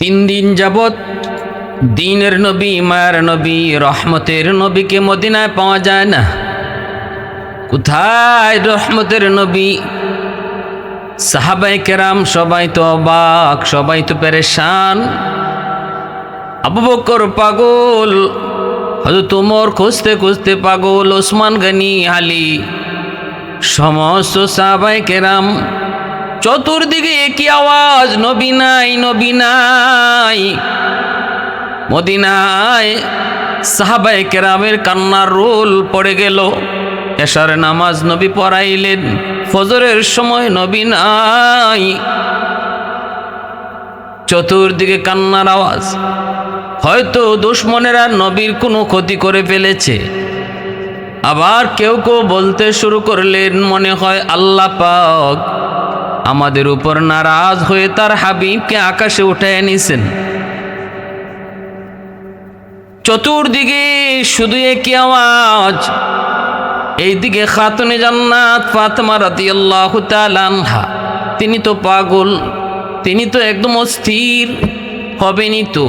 তিন দিন যাবৎ দিনের নবী, মায়ের নবী, রহমতের নবীকে মদিনায় পাওয়া যায় না। কোথায় রহমতের নবী? সাহাবাই কেরাম সবাই তো অবাক, সবাই তো পেরেশান। আবু বকর পাগল হয়তো তোমর খুঁজতে খুঁজতে পাগল, ওসমান গানি, আলী, সমস্ত সাহাবাই কেরাম চতুর্দিকে একই আওয়াজ, নবী নাই নবী নাই। মদিনায় সাহাবাই কেরামের কান্নার রোল পড়ে গেল। এশার নামাজ নবী পড়াইলেন, ফজরের সময় নবী নাই। চতুর্দিকে কান্নার আওয়াজ। হয়তো দুশ্মনেরা নবীর কোনো ক্ষতি করে ফেলেছে। আবার কেউ কেউ বলতে শুরু করলেন, মনে হয় আল্লাহ পাক আমাদের উপর নারাজ হয়ে তার হাবিবকে আকাশে উঠে নিছেন চতুর্দিকে শুধু একই আওয়াজ। এইদিকে খাতুনে জান্নাত ফাতেমা রাদিয়াল্লাহু তাআলা আনহা। তিনি তো পাগল, তিনি তো একদম অস্থির। হবেনি তো,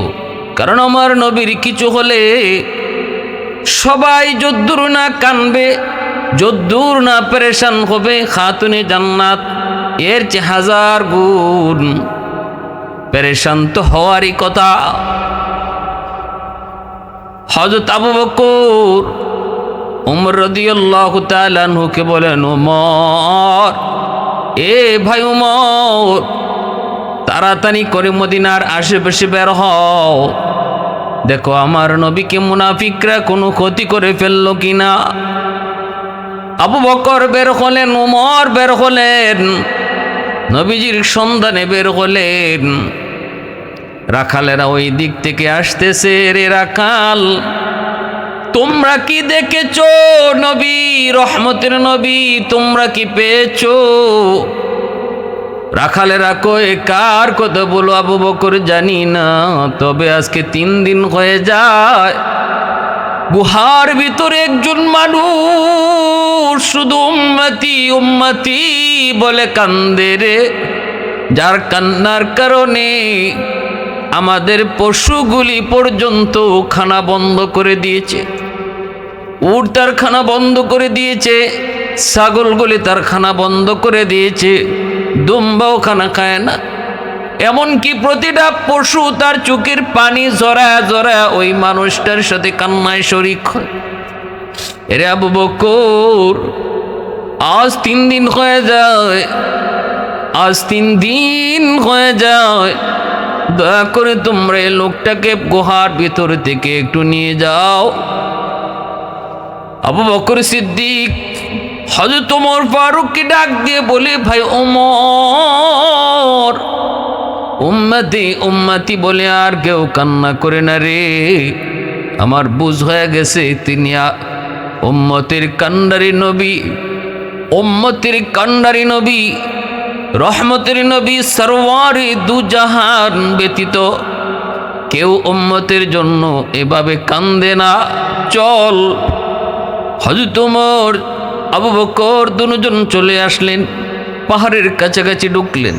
কারণ আমার নবীর কিছু হলে সবাই যদ্দুর না কানবে, যদ্দুর না পরেশান হবে খাতুনে জান্নাত। এর চেয়ে হাজার গুণ পেরেশান তো হওয়ারই কথা। হজরত আবু বকর, উমর রদিয়াল্লাহু তাআলা নুকে বলেন, উমর, এ ভাই উমর, তাড়াতাড়ি করে মদিনার আশেপাশে বের হও। দেখো, আমার নবীকে মুনাফিকরা কোনো ক্ষতি করে ফেলল কিনা? আবু বকর বের হলেন, উমর বের হলেন। নবীজির সন্ধানে বের হলেন। রাখালেরা ওই দিক থেকে আসতেছে, রে রাখাল, তোমরা কি দেখেছ? নবী, রহমতের নবী, তোমরা কি পেয়েছ? রাখালেরা কয়ে, কার কথা বলো? আবু বকর জানি না, তবে আজকে তিন দিন হয়ে যায়। গুহার ভিতরে একজন মানুষ শুধু উম্মতি উম্মতি বলে কান্দে রে। যার কান্নার কারণে আমাদের পশুগুলি পর্যন্ত খানা বন্ধ করে দিয়েছে। উট তার খানা বন্ধ করে দিয়েছে, ছাগলগুলি তার খানা বন্ধ করে দিয়েছে, দুম্বাও খানা খায় না। এমনকি প্রতিটা পশু তার চোখের পানি জরা জরা ওই মানুষটার সাথে কান্নায় শরিক হয়। এরে আবু বকর, আজ তিন দিন হয়ে যায়, আজ তিন দিন হয়ে যায়। দয়া করে তোমরা লোকটাকে গুহার ভিতর থেকে একটু নিয়ে যাও। আবু বকর সিদ্দিক হজরত ওমর ফারুককে ডাক দিয়ে বলে, ভাই ওমর, উম্মতি উম্মতি বলে আর কেউ কান্না করে না রে। আমার বুঝ হয়ে গেছে, তিনি উম্মতির কান্ডারি নবী, উম্মতির কান্ডারি নবী, রহমতের নবী সরওয়ারে দু জাহান ব্যতীত কেউ উম্মতের জন্য এভাবে কান্দে না। চল। হজরত ওমর, আবু বকর দুজন চলে আসলেন, পাহাড়ের কাছাকাছি ঢুকলেন।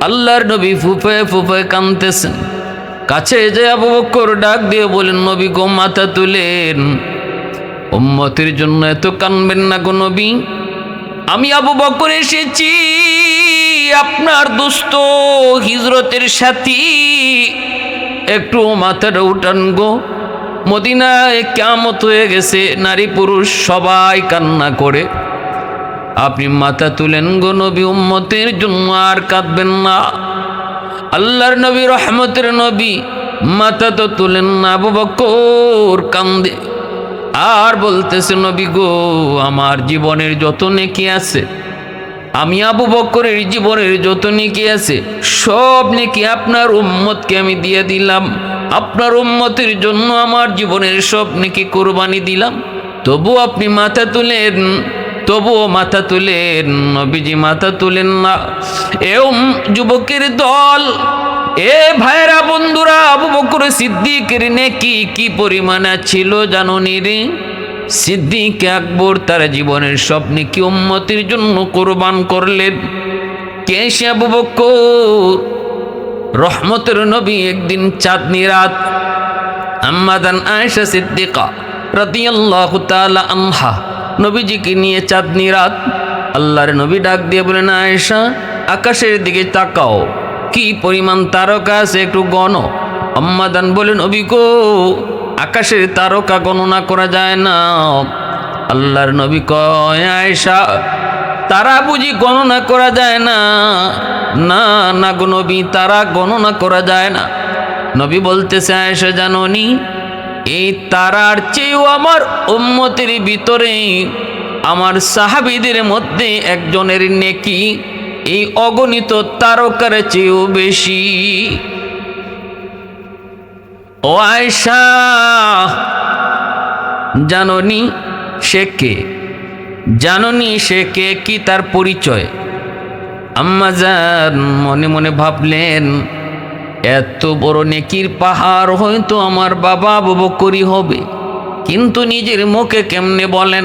আল্লাহর নবী ফুফে ফুফে কানতেছেন কাছে যে আবু বকর ডাক দিয়ে বলেন নবী গো, মাথা তুলেন। উম্মতের জন্য এত কানবেন না গো নবী। আমি আবু বকর এসেছি, আপনার দোস্ত হিজরতের সাথী। একটু মাথাটা উঠান গো। মদিনায় কেমত হয়ে গেছে, নারী পুরুষ সবাই কান্না করে। আপনি মাথা তুলেন গো নবী, উম্মতের জন্য আর কাঁদবেন না। আল্লাহর নবী, রহমতের নবী, মাথা তো তুলেন না। আবু বকর কান্দে। আর বলতেছে, নবী গো, আমার জীবনের যত নেকি আছে, আমি আবু বকরের জীবনের যত নেকি আছে, সব নেকি আপনার উম্মতকে আমি দিয়ে দিলাম। আপনার উম্মতের জন্য আমার জীবনের সব নেকি কোরবানি দিলাম। তবু আপনি মাথা তুলেন, তবুও মাথা তুলেন, নবীজি মাথা তুলেন না। এ যুবকের দল এ ভাইরা বন্ধুরা, আবু বকর সিদ্দিকের নেকি কি পরিমাণে ছিল জানুনি রে? সিদ্দিক আকবর তার জীবনের স্বপ্নে কি উম্মতির জন্য কোরবান করলেন? কে সে আবু বকর? রহমতের নবী একদিন চাঁদনি রাত আম্মাদান আয়েশা সিদ্দিকা রাদিয়াল্লাহু তাআলা আনহা নবীজিকে নিয়ে চাঁদনি রাত আল্লাহর নবী ডাক দিয়ে বলেন, আয়েশা, আকাশের দিকে তাকাও। কি পরিমাণ তারকা আছে একটু গণ। আম্মাদান বলেন গো, আকাশের তারকা গণনা করা যায় না। আল্লাহর নবী কয়, আয়েশা, তারা বুঝি গণনা করা যায় না। না না গো নবী, তারা গণনা করা যায় না। নবী বলতেছে, আয়েশা, জাননি, এই তারার চেয়েও আমার উম্মতের ভিতরে আমার সাহাবিদের মধ্যে একজনের নেকি এই অগণিত তারকার চেয়েও বেশি। ও আয়সা জাননি সে কে? জাননি সে কে কি তার পরিচয়? আম্মা মনে মনে ভাবলেন, এত বড় নেকির পাহাড় হয়তো আমার বাবা বকরি হবে। কিন্তু নিজের মুখে কেমনে বলেন?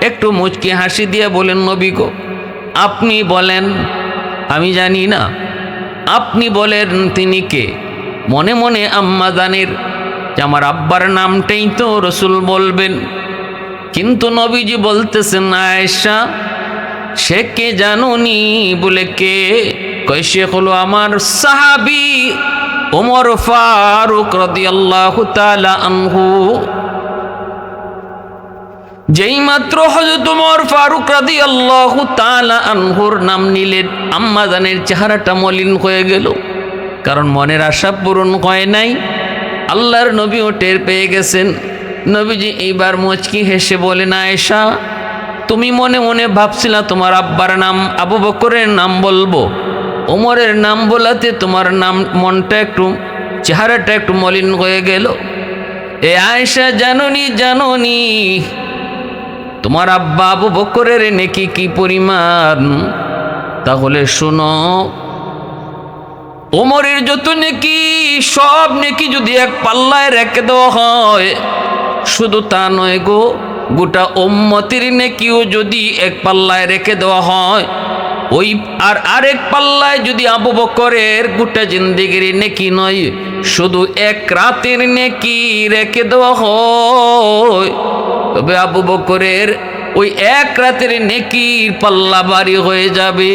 একটু মুচকি হাসি দিয়ে বলেন, নবী গো আপনি বলেন, আমি জানি না। আপনি বলেন, তিনি কে? মনে মনে আম্মা জানের, যে আমার আব্বার নামটাই তো রসুল বলবেন। কিন্তু নবীজি বলতেছেন, আয়েশা, সে কে জানুনি বলে কে? সে হলো আমার সাহাবি ওমর ফারুক রাদিয়াল্লাহু তাআলা আনহু। যেই মাত্র হযরত ওমর ফারুক রাদিয়াল্লাহু তাআলা আনহুর নাম নিলেন, আম্মা জানের চেহারাটা মলিন হয়ে গেল। কারণ মনের আশা পূরণ হয় নাই। আল্লাহর নবীও টের পেয়ে গেছেন। নবীজি এইবার মুচকি হেসে বলেন, আয়েশা, তুমি মনে মনে ভাবছিলা তোমার আব্বার নাম, আবু বকরের নাম বলব। ওমরের নাম বলাতে তোমার নাম, মনটা একটু, চেহারাটা একটু মলিন হয়ে গেল। এ আয়েশা, জাননি জাননি তোমার আব্বা আবু বকরের নেকি কি পরিমাণ? তাহলে শোনো, ওমরের যত নেকি, সব নেকি যদি এক পাল্লায় রেখে দেওয়া হয়, শুধু তা নয় গো, গোটা ওম্মতির নেকিও যদি এক পাল্লায় রেখে দেওয়া হয় ওই আর আরেক পাল্লায় যদি আবু বকরের গোটা জিন্দিগির নেকি নয়, শুধু এক রাতের নেকি রেখে দেওয়া হয়। তবে আবু বকরের ওই এক রাতের নেকির পাল্লা বাড়ি হয়ে যাবে।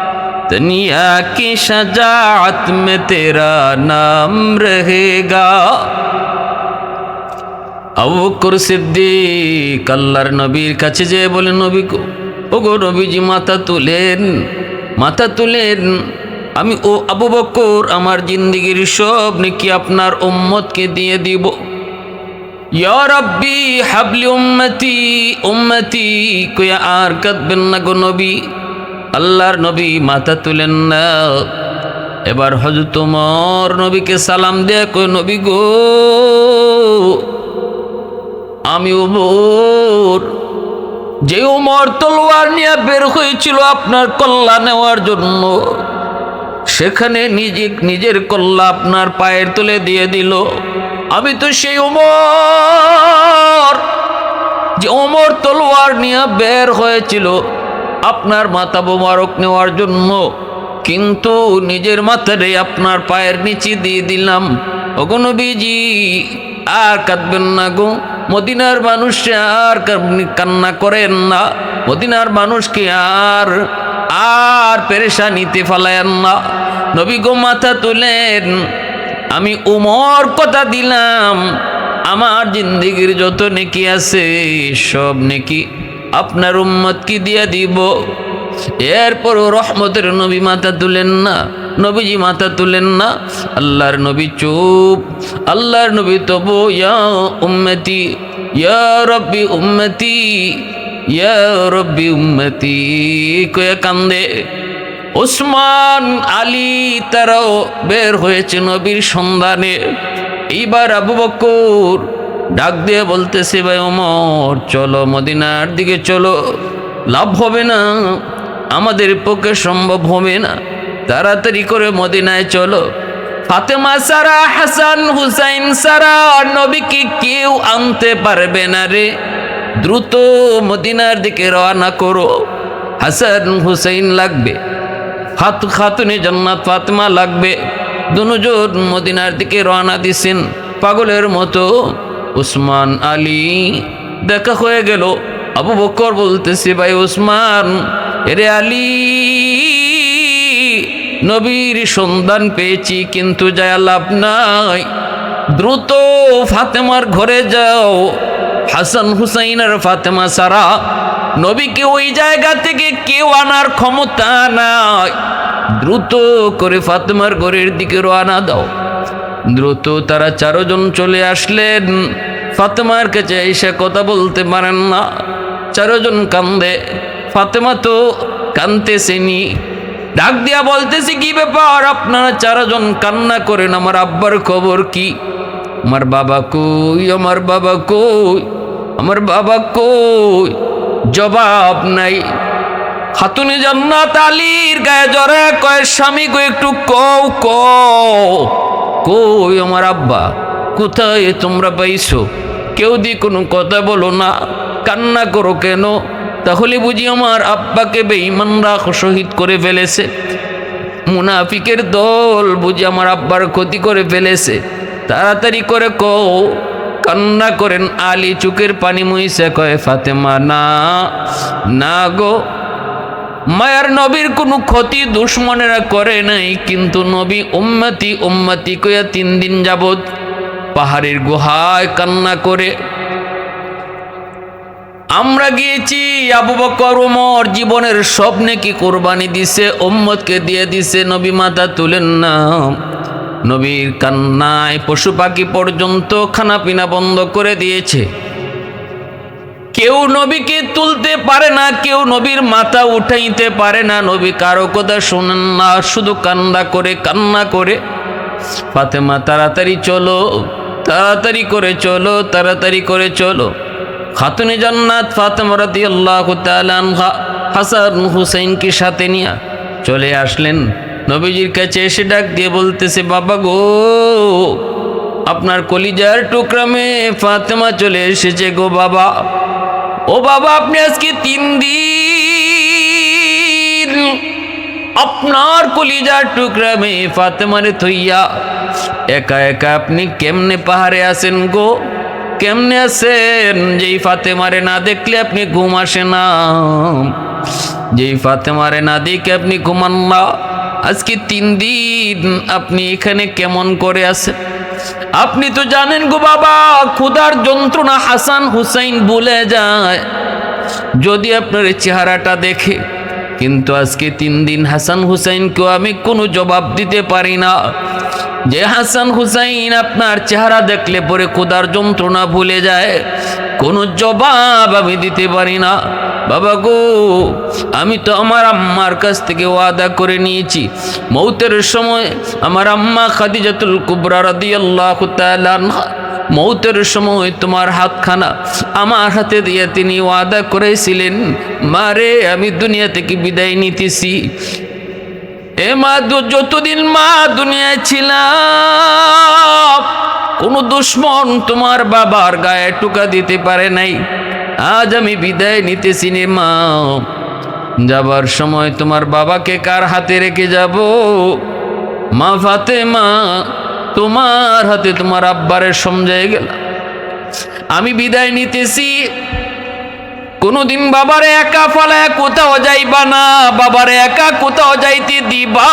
दुनिया की शजात में तेरा नाम रहेगा আবুকর সিদ্দিক আল্লাহর নবীর কাছে যেয়ে বলেন নবী গো ও গো নবীজি মাথা তুলেন মাথা তুলেন আমি ও আবু বকর আমার জিন্দিগির সব নাকি আপনার উম্মতকে দিয়ে দিব ইয়া রব্বি হাবলি উম্মতি উম্মতি কয়া আর কাঁদবেন না গো নবী আল্লাহর নবী মাথা তুলেন না। এবার হজরত উমর নবীকে সালাম দেয়া কই নবী গো, আমি উমর। যে উমর তলোয়ার নিয়ে বের হয়েছিল আপনার কল্লা নেওয়ার জন্য, সেখানে নিজে, নিজের কল্লা আপনার পায়ের তুলে দিয়ে দিল। আমি তো সেই উমর, যে ওমর তলোয়ার নিয়ে বের হয়েছিল আপনার মাথা মোবারক নেওয়ার জন্য। কিন্তু নিজের মাথারে আপনার পায়ের নিচে দিয়ে দিলাম। ওগো নবীজি, আর কাঁদবেন না গো। মদিনার মানুষ আর কান- কান্না করেন না। মদিনার মানুষকে আর আর পেরেশানিতে ফালায়েন না। নবী গো মাথা তুলেন। আমি উমর কথা দিলাম। আমার জিন্দিগির যত নেকি আছে, সব নেকি আপনার উম্মত কি দিয়ে দিব? এরপরও রহমতের নবী মাথা তুলেন না, নবীজি মাথা তুলেন না। আল্লাহর নবী চুপ, আল্লাহর নবী তবু, ইয়া উম্মতি, ইয়া রব্বি উম্মতি, ইয়া রব্বি উম্মতি। কয়ে কান্দে। ওসমান আলী তারাও বের হয়েছে নবীর সন্ধানে। এইবার আবু বকর ডাক দিয়ে বলতেছে, ভাই ওমর, চলো মদিনার দিকে চলো। লাভ হবে না, আমাদের পক্ষে সম্ভব হবে না। তাড়াতাড়ি করে মদিনায় চলো। ফাতেমা সারা, হাসান হুসাইন সারা, নবীকে কেউ আনতে পারবে না রে। দ্রুত মদিনার দিকে রওনা করো। হাসান হুসাইন লাগবে। হাত খাতুনে জান্নাত ফাতেমা লাগবে। দুজন মদিনার দিকে রওনা দিছেন। পাগলের মতো উসমান আলী, দেখা হয়ে গেল। আবু বকর বলতেছে, ভাই উসমান, এরে আলী, নবীর সন্ধান পেয়েছি, কিন্তু যায় লাভ নাই। দ্রুত ফাতেমার ঘরে যাও। হাসান হুসাইন আর ফাতেমা সারা, নবীকে ওই জায়গা থেকে কেউ আনার ক্ষমতা নাই। দ্রুত করে ফাতেমার ঘরের দিকে রওনা দাও। দ্রুত তারা চারজন চলে আসলেন। ফাতেমার কাছে এসে কথা বলতে পারেন না। চারজন কান্দে। ফাতেমা তো কানতেছেনি। ডাক দিয়া বলতেছি, কি ব্যাপার? আপনারা চারজন কান্না করেন। আমার আব্বার খবর কি? আমার বাবা কই? আমার বাবা কই? আমার বাবা কই? জবাব নাই। খাতুনে জান্নাত আলীর গায়ে জরে কয়, স্বামী কই একটু কও কও। কই আমার আব্বা? কোথায় তোমরা পাইছো? কেউ দি কোনো কথা বলো না। কান্না করো কেন? তাহলে বুঝি আমার আব্বাকে বেঈমানরা শহীদ করে ফেলেছে। মুনাফিকের দল বুঝি আমার আব্বার ক্ষতি করে ফেলেছে। তাড়াতাড়ি করে কও। কান্না করেন আলী চুকের পানি মুইসে কয় ফাতেমা। না না গো। মায়ার নবীর কোনো ক্ষতি দুশ্মনেরা করে নাই, কিন্তু নবী উম্মতি উম্মতি কয়া তিন দিন যাবৎ পাহাড়ের গুহায় কান্না করে। আমরা গিয়েছি, আবু বকর ওমর জীবনের স্বপ্নে কি কোরবানি দিছে, উম্মতকে দিয়ে দিছে, নবী মাতা তুলেন না। নবীর কান্নায় পশু পাখি পর্যন্ত খানা পিনা বন্ধ করে দিয়েছে। কেউ নবীকে তুলতে পারে না, কেউ নবীর মাথা উঠাইতে পারে না। নবী কারও কথা শোনেন না, শুধু কান্না করে কান্না করে। ফাতেমা, তাড়াতাড়ি চলো, তাড়াতাড়ি করে চলো, তাড়াতাড়ি করে চলো। খাতুনে জান্নাত ফাতেমা রাদিয়াল্লাহু তাআলা আনহা, হাসান হুসাইনকে সাথে নিয়ে চলে আসলেন। নবীজির কাছে এসে ডাক দিয়ে বলতেছে, বাবা গো, আপনার কলিজার টুকরামে ফাতেমা চলে এসেছে গো বাবা। ও বাবা, আপনি আজকে তিন দিন আপনার কলিজার টুকরা মেয়ে ফাতেমারে থইয়া একা একা আপনি কেমনে পাহাড়ে আসেন গো? কেমনে আছেন? যেই ফাতেমারে না দেখলে আপনি ঘুম আসে না। যেই ফাতেমারে না দেখে আপনি ঘুমান না। আজকে তিন দিন আপনি এখানে কেমন করে আছেন? আপনি তো জানেন গো বাবা, ক্ষুধার যন্ত্রণা হাসান হুসাইন ভুলে যায়। যদি আপনার চেহারাটা দেখে, কিন্তু আজকে তিন দিন হাসান হুসাইনকেও আমি কোনো জবাব দিতে পারি না। যে হাসান হুসাইন আপনার চেহারা দেখলে পরে ক্ষুধার যন্ত্রণা ভুলে যায়, কোনো জবাব আমি দিতে পারি না। বাবা গো, আমি তো আমার আম্মার কাছ থেকে ওয়াদা করে নিয়েছি। মৌতের সময় আমার আম্মা খাদিজাতুল কুবরা তাআলা আনহা, মৌতের সময় তোমার হাতখানা আমার হাতে দিয়ে তিনি ওয়াদা করেছিলেন মারে আমি দুনিয়া থেকে বিদায় নিতেছি। এ মা যতদিন মা দুনিয়ায় ছিলাম, কোনো দুশ্মন তোমার বাবার গায়ে টুকা দিতে পারে নাই। আজ আমি বিদায় নিতেছি নে মা যাবার সময় তোমার বাবাকে কার হাতে রেখে যাব? মা ফাতেমা, তোমার হাতে তোমার আব্বারে সমঝাই গেল। আমি বিদায় নিতেছি। কোনোদিন বাবারে একা ফলায় কোথাও যাইবা না, বাবারে একা কোথাও যাইতে দিবা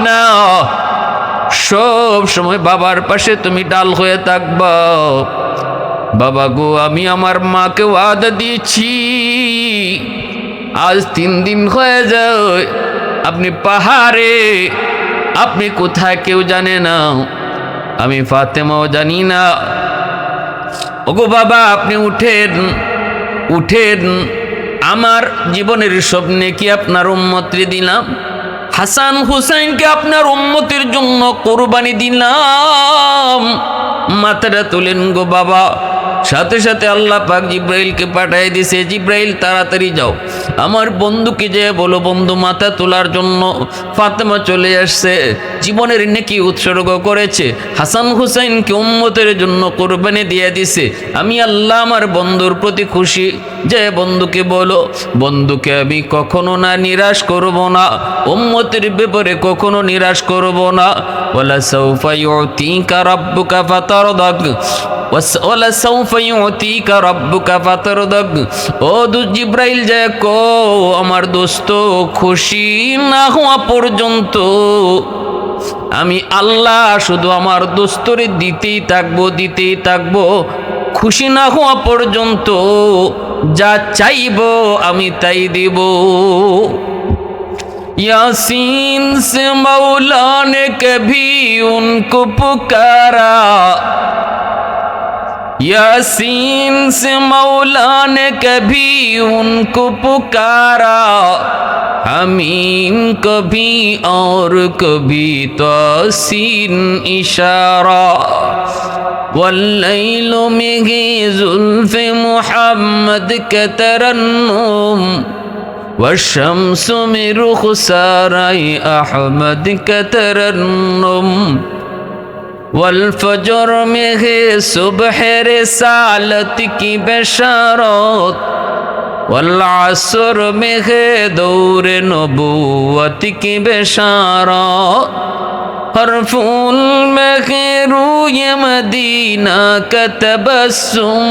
না। সব সময় বাবার পাশে তুমি ডাল হয়ে থাকবা। বাবা গো, আমি আমার মাকে ওয়াদা দিয়েছি। আজ তিন দিন হয়ে যায়, আপনি পাহাড়ে, আপনি কোথায় কেউ জানে না। আমি ফাতেমাও জানি না। ওগো বাবা, আপনি উঠেন উঠেন। আমার জীবনের স্বপ্নে কি আপনার উন্মত্রী দিলাম? হাসান হুসাইনকে আপনার উন্মতির জন্য কোরবানি দিলাম। মাথাটা তুলেন গো বাবা। সাথে সাথে আল্লাহ পাক জিব্রাইলকে পাঠিয়ে দিছে, জিব্রাইল, তাড়াতাড়ি যাও। আমার বন্ধুকে যে বলো, বন্ধু, মাথা তোলার জন্য ফাতেমা চলে আসছে। জীবনের নেকি উৎসর্গ করেছে। হাসান হুসাইনকে উম্মতের জন্য কোরবানি দিয়ে দিছে। আমি আল্লাহ আমার বন্ধুর প্রতি খুশি। যে বন্ধুকে বলো, বন্ধুকে আমি কখনো না, নিরাশ করব না। উম্মতের ব্যাপারে কখনো নিরাশ করব না। ওলা সৌফা ইউতিকা রাব্বুকা ফাতারদাক। ওয়ালা সৌফা ইউতিকা রাব্বুকা ফাতারদাক ও দু জিব্রাইল যে কো আমার দোস্ত খুশি না হওয়া পর্যন্ত আমি আল্লাহ শুধু আমার দোস্তরে দিতেই থাকবো দিতেই থাকবো খুশি না হওয়া পর্যন্ত যা চাইব আমি তাই দেব यासीन से मौला ने कभी उनको पुकारा यासीन से मौला ने कभी उनको पुकारा हमीम कभी और कभी तोसीन इशारा वल्लैल में गे जुल्फ मोहम्मद के तरन्नुम वशम्स में रुख साराई अहमद के तरन्नुम والفجر میں صبح رسالت کی بشارت والعصر میں دور نبوت کی بشارت ہر فون میں روی مدینہ کا تبسم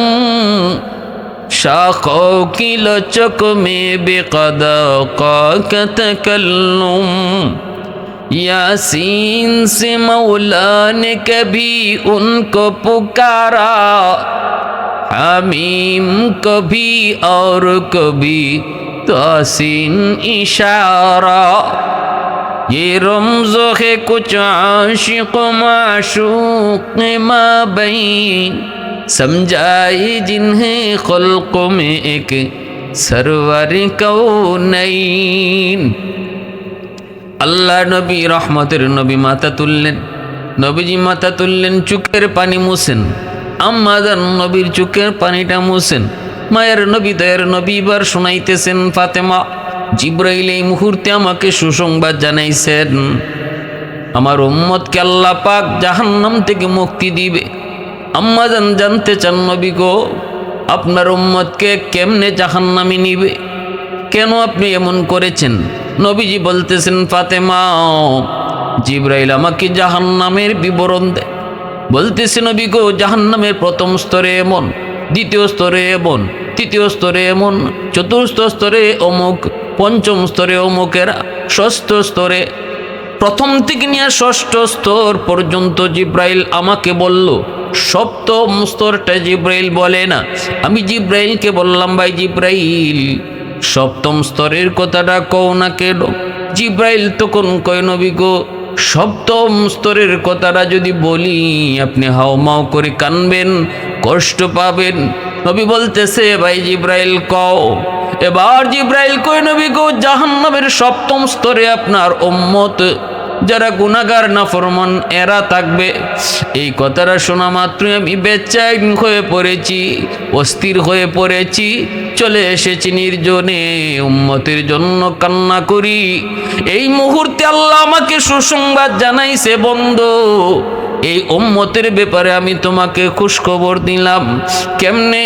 شاخوں کی لچک میں بے قدا کا تکلم یاسین سے مولا نے کبھی ان کو پکارا، حمیم کبھی اور کبھی تاسین اشارہ۔ یہ رمز ہے کچھ عاشق و معشوق ما بین جنہیں خلق میں ایک سرور کو نئی আল্লাহ নবী রহমতের নবী মাথা তুললেন, নবীজি মাথা তুললেন চুকের পানি মুছেন। আম্মাদান নবীর চুকের পানিটা মুছেন। মায়ের নবী দয়ের নবী বার শোনাইতেছেন, ফাতেমা, জিব্রাইল এই মুহূর্তে আমাকে সুসংবাদ জানাইছেন। আমার উম্মতকে আল্লাহ পাক জাহান্নাম থেকে মুক্তি দিবে। আম্মাজান জানতে চান নবী গো, আপনার উম্মতকে কেমনে জাহান্নামে নিবে? কেন আপনি এমন করেছেন? নবীজি বলতেছেন, ফাতেমা, জিব্রাইল আমাকে জাহান্নামের বিবরণ দেয় বলতেছে নবী গো, জাহান্নামের প্রথম স্তরে এমন, দ্বিতীয় স্তরে এমন, তৃতীয় স্তরে এমন, চতুর্থ স্তরে অমুক, পঞ্চম স্তরে অমুকেরা, ষষ্ঠ স্তরে প্রথম থেকে নিয়ে ষষ্ঠ স্তর পর্যন্ত জিব্রাইল আমাকে বলল। সপ্তম স্তরটা জিব্রাইল বলে না। আমি জিব্রাইলকে বললাম, ভাই জিব্রাইল সপ্তম স্তরের কথাটা কও না কেন? জিব্রাইল তখন কয়, নবী গো, সপ্তম স্তরের কথাটা যদি বলি, আপনি হাওমাও করে কানবেন, কষ্ট পাবেন। নবী বলতেছে, ভাই জিব্রাইল, কও। এবার জিব্রাইল কয়, নবী গো, জাহান্নামের সপ্তম স্তরে আপনার উম্মত যারা গুনাগার না ফরমান এরা থাকবে। এই কথাটা শোনা মাত্রই আমি বেচাইন হয়ে পড়েছি, অস্থির হয়ে পড়েছি। চলে এসেছি নির্জনে, উম্মতের জন্য কান্না করি। এই মুহূর্তে আল্লাহ আমাকে সুসংবাদ জানাইছে, বন্ধ। এই উম্মতের ব্যাপারে আমি তোমাকে খুশখবর দিলাম। কেমনে?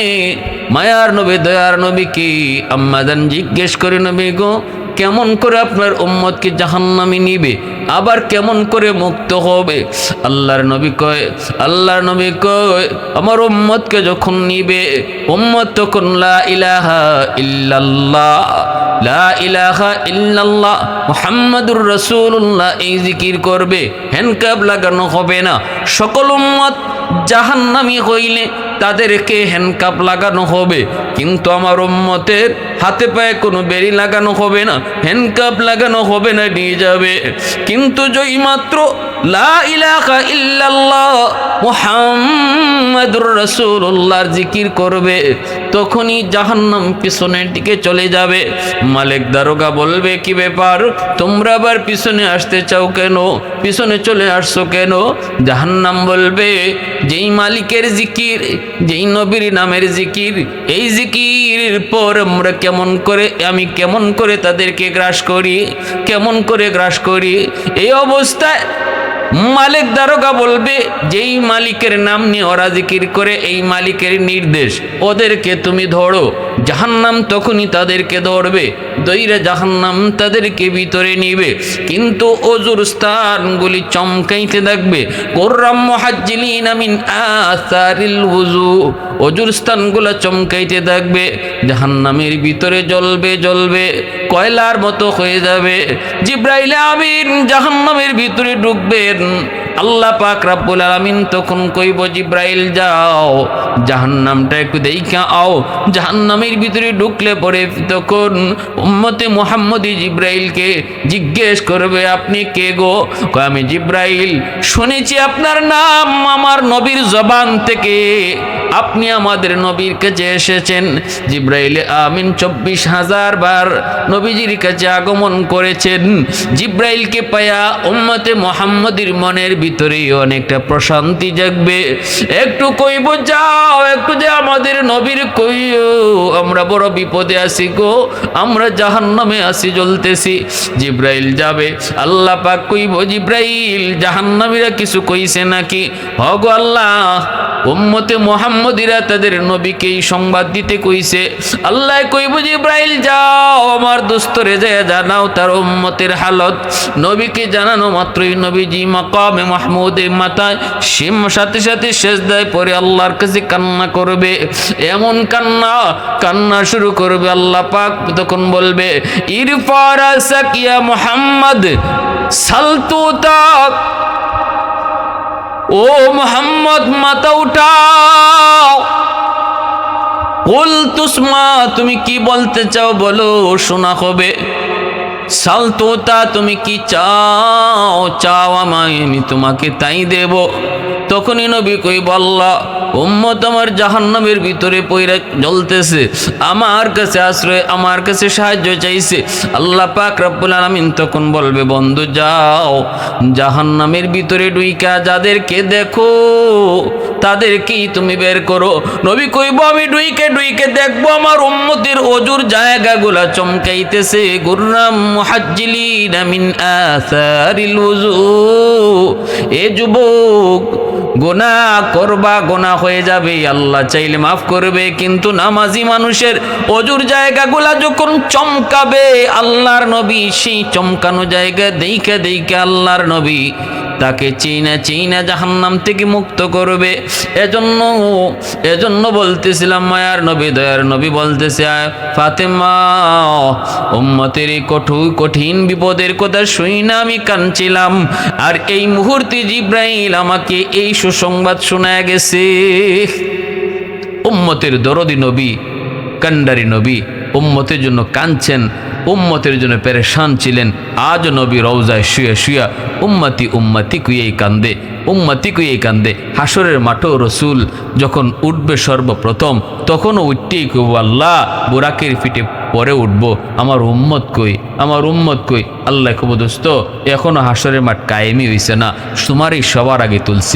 মায়ার নবী, দয়ার নবী কি? আম্মাদান জিজ্ঞেস করে, নবী গো কেমন করে আপনার উম্মতকে জাহান্নামি নিবে? আবার কেমন করে মুক্ত হবে? আল্লাহর নবী কয়, আল্লাহর নবী কয়, আমার উম্মতকে যখন নিবে, উম্মত তখন লা ইলাহা ইল্লাল্লাহ, লা ইলাহা ইল্লাল্লাহ, মুহাম্মাদুর রাসূলুল্লাহ এই জিকির করবে। হ্যান্ডকাপ লাগানো হবে না। সকল উম্মত জাহান্নামি হইলে তাদেরকে হ্যান্ডকাপ লাগানো হবে। কিন্তু আমার উম্মতের হাতে পায়ে কোনো বেরি লাগানো হবে না হ্যান্ডকাপ লাগানো হবে না, নিয়ে যাবে। কিন্তু যেই মাত্র লা ইলাহা ইল্লাল্লাহ মুহাম্মাদুর রাসূলুল্লাহর জিকির করবে, তখনই জাহান্নাম পিছনের দিকে চলে যাবে। মালিক দারোগা বলবে, কি ব্যাপার? তোমরা আবার পিছনে আসতে চাও কেন? পিছনে চলে আসছো কেন? জাহান্নাম বলবে যেই মালিকের জিকির, যেই নবীর নামের জিকির, এই জিকির পর আমরা কেমন করে, আমি কেমন করে তাদেরকে গ্রাস করি, কেমন করে গ্রাস করি, এই অবস্থায় মালিক দারোগা বলবে, যেই মালিকের নাম নিয়ে ওরা জিকির করে, এই মালিকের নির্দেশ। ওদেরকে তুমি ধরো। জাহান্নাম তখনই তাদেরকে ধরবে। দইরা জাহান্নাম তাদেরকে ভিতরে নিবে। কিন্তু অজুর স্থানগুলি চমকাইতে থাকবে। কোর্রাম মহাজ্জিলিন আমিন আসারিল হুজু। অজুর স্থানগুলো চমকাইতে থাকবে। জাহান্নামের ভিতরে জ্বলবে জ্বলবে। কয়লার মতো হয়ে যাবে। জিব্রাইল আমিন জাহান্নামের ভিতরে ঢুকবেন। didn't আল্লাহ পাক রাব্বুল আলামিন তখন কইব, জিব্রাইল, যাও, জাহান্নামটা একটু দেইখা আও। জাহান্নামের ভিতরে ঢুকলে পরে তখন উম্মতে মুহাম্মদি জিব্রাইলকে জিজ্ঞেস করবে, আপনি কে গো? আমি জিব্রাইল। শুনেছি আপনার নাম আমার নবীর জবান থেকে। আপনি আমাদের নবীর কাছে এসেছেন। জিব্রাইল, আমিন, চব্বিশ হাজার বার নবীজির কাছে আগমন করেছেন। জিব্রাইলকে পায়া উম্মতে মোহাম্মদীর মনের ভিতরে অনেকটা প্রশান্তি জাগবে। একটু কইব, যাও, একটু যে আমাদের নবীর কইও। আমরা বড় বিপদে আছি গো, আমরা জাহান্নামে আসি জ্বলতেছি। জিব্রাইল যাবে, আল্লাহ পাক কইব, জিব্রাইল, জাহান্নামীরা কিছু কইছে নাকি? হগো আল্লাহ উম্মতে মোহাম্মদিরা তাদের নবীকে এই সংবাদ দিতে কইছে। আল্লাহ কইব জিব্রাইল যাও, আমার দোস্তরে যায় জানাও তার উম্মতের হালত। নবীকে জানানো মাত্রই নবীজি মাকামে মাহমুদের মাথায় সিম সাথে সাথে সেজদায় পরে আল্লাহর কাছে কান্না করবে। এমন কান্না কান্না শুরু করবে আল্লাহ পাক, তখন বলবে, ইরফারা সাকিয়া মোহাম্মদ, সালতু তাক ও মোহাম্মদ মাতা উঠাও। কুল তুমি কি বলতে চাও বলো, শোনা হবে। সালতোতা তুমি কি চাও চাও আমায়, আমি তোমাকে তাই দেব। তখনই নবী কই বল্লা উম্মত আমার জাহান্নামের ভিতরে পইরা জ্বলতেছে। আমার কাছে আশ্রয়, আমার কাছে সাহায্য চাইছে। আল্লাহ পাক রব্বুল আলামিন তখন বলবে, বন্ধু, যাও। জাহান্নামের ভিতরে ডুইকা যাদেরকে দেখো, তাদেরকেই তুমি বের করো। নবী কইব, আমি ডুইকে ডুইকে দেখব, আমার উম্মতের অজুর জায়গাগুলা চমকাইতেছে। গুররাম মুহাজ্জিলিন মিন আসারিল উজু এ যুবক গোনা করবা, গোনা হয়ে যাবে। আল্লাহ চাইলে মাফ করবে, কিন্তু নামাজি মানুষের অজুর জায়গাগুলা যখন চমকাবে, আল্লাহর নবী সেই চমকানো জায়গা দেইখা দেইখা আল্লাহর নবী তাকে চিনা চিনা জাহান্নাম থেকে মুক্ত করবে। এজন্য এজন্য বলতেছিলাম, মায়ার নবী, দয়ার নবী বলতেছে, আয় ফাতেমা, উম্মতের কঠোর কঠিন বিপদের কথা শুই না, আমি কাঁদছিলাম। আর এই মুহূর্তে জিব্রাইল আমাকে এই সুসংবাদ শোনা গেছে। উম্মতের দরদি নবী কান্ডারি নবী, উম্মতের জন্য কাঁদছেন। উম্মতের জন্য পেরেশান ছিলেন। আজ নবী রওজায় শুয়ে শুয়া উম্মতি উম্মতি কুয়েই কান্দে উম্মতি কুয়েই কান্দে। হাসরের মাঠও রসুল যখন উঠবে সর্বপ্রথম, তখনও উঠতেই কবু আল্লাহ, বুরাকের ফিটে পরে উঠবো। আমার উম্মত কই? আমার উম্মত কই? আল্লাহ কব দোস্ত, এখনও হাসরের মাঠ কায়েমই হইছে না। তোমারই সবার আগে তুলছি।